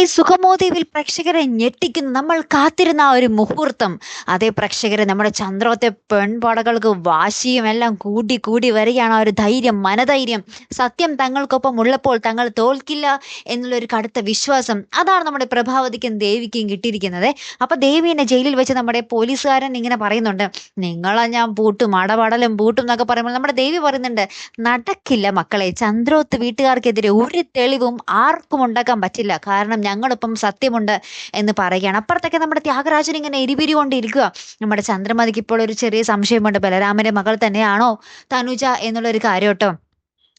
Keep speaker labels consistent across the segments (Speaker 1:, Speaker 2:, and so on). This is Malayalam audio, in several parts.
Speaker 1: അടുത്തതായി സുഖമോദീവിൽ പ്രേക്ഷകരെ ഞെട്ടിക്കുന്ന. നമ്മൾ കാത്തിരുന്ന ആ ഒരു മുഹൂർത്തം. അതേ പ്രേക്ഷകരെ നമ്മുടെ ചന്ദ്രോത്തെ പെൺപാടകൾക്ക് വാശിയും എല്ലാം കൂടി കൂടി വരികയാണ് ആ ഒരു ധൈര്യം മനധൈര്യം. സത്യം തങ്ങൾക്കൊപ്പം ഉള്ളപ്പോൾ തങ്ങൾ തോൽക്കില്ല എന്നുള്ളൊരു കടുത്ത വിശ്വാസം. അതാണ് നമ്മുടെ പ്രഭാവതിക്കും ദേവിക്കും കിട്ടിയിരിക്കുന്നത്. അപ്പൊ ദേവിനെ ജയിലിൽ വെച്ച് നമ്മുടെ പോലീസുകാരൻ ഇങ്ങനെ പറയുന്നുണ്ട്. നിങ്ങളെ ഞാൻ പൂട്ടും അടപടലും പൂട്ടും എന്നൊക്കെ പറയുമ്പോൾ നമ്മുടെ ദേവി പറയുന്നുണ്ട് നടക്കില്ല മക്കളെ ചന്ദ്രോത്ത് വീട്ടുകാർക്കെതിരെ ഒരു തെളിവും ആർക്കും ഉണ്ടാക്കാൻ പറ്റില്ല. കാരണം ഞങ്ങളിപ്പം സത്യമുണ്ട് എന്ന് പറയുകയാണ്. അപ്പുറത്തൊക്കെ നമ്മുടെ ത്യാഗരാജൻ ഇങ്ങനെ എരിപിരി കൊണ്ടിരിക്കുക നമ്മുടെ ചന്ദ്രമതിക്ക് ഇപ്പോൾ ഒരു ചെറിയ സംശയമുണ്ട്. ബലരാമന്റെ മകൾ തന്നെയാണോ തനുജ എന്നുള്ളൊരു കാര്യം കേട്ടോ.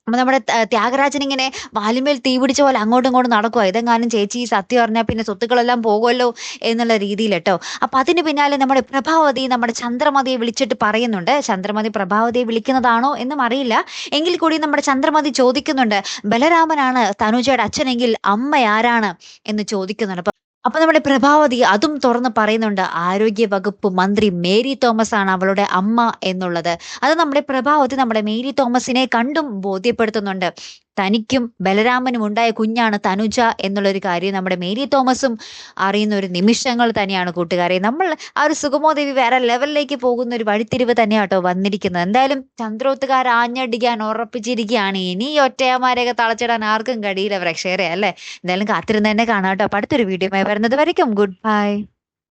Speaker 1: അപ്പൊ നമ്മുടെ ത്യാഗരാജൻ ഇങ്ങനെ വാലിമേൽ തീ പിടിച്ച പോലെ അങ്ങോട്ടും ഇങ്ങോട്ടും നടക്കുക ഇതെങ്ങാനും ചേച്ചി ഈ സത്യം അറിഞ്ഞാൽ പിന്നെ സ്വത്തുക്കളെല്ലാം പോകുമല്ലോ എന്നുള്ള രീതിയിൽ കേട്ടോ അപ്പം അതിന് പിന്നാലെ നമ്മുടെ പ്രഭാവതി നമ്മുടെ ചന്ദ്രമതിയെ വിളിച്ചിട്ട് പറയുന്നുണ്ട്. ചന്ദ്രമതി പ്രഭാവതിയെ വിളിക്കുന്നതാണോ എന്നും അറിയില്ല. എങ്കിൽ കൂടി നമ്മുടെ ചന്ദ്രമതി ചോദിക്കുന്നുണ്ട് ബലരാമനാണ് തനുജയുടെ അച്ഛനെങ്കിൽ അമ്മ ആരാണ് എന്ന് ചോദിക്കുന്നുണ്ട്. അപ്പൊ നമ്മുടെ പ്രഭാവതി അതും തുറന്ന് പറയുന്നുണ്ട് ആരോഗ്യ വകുപ്പ് മന്ത്രി മേരി തോമസ് ആണ് അവളുടെ അമ്മ എന്നുള്ളത്. അത് നമ്മുടെ പ്രഭാവതി നമ്മുടെ മേരി തോമസിനെ കണ്ടും ബോധ്യപ്പെടുത്തുന്നുണ്ട്. തനിക്കും ബലരാമനും ഉണ്ടായ കുഞ്ഞാണ് തനുജ എന്നുള്ളൊരു കാര്യം നമ്മുടെ മേരി തോമസും അറിയുന്ന ഒരു നിമിഷങ്ങൾ തന്നെയാണ് കൂട്ടുകാരെ. നമ്മൾ ആ ഒരു സുഗമോദേവി വേറെ ലെവലിലേക്ക് പോകുന്ന ഒരു വഴിത്തിരിവ് തന്നെയാട്ടോ വന്നിരിക്കുന്നത്. എന്തായാലും ചന്ദ്രോത്തുകാർ ആഞ്ഞടിക്കാൻ ഉറപ്പിച്ചിരിക്കുകയാണ്. ഇനി ഒറ്റയമാരെയൊക്കെ തളച്ചിടാൻ ആർക്കും കഴിയില്ല പ്രേക്ഷകരെ അല്ലേ? എന്തായാലും കാത്തിരുന്ന് തന്നെ കാണാം കേട്ടോ അടുത്തൊരു വീഡിയോ വരുന്നത് വരയ്ക്കും. Good bye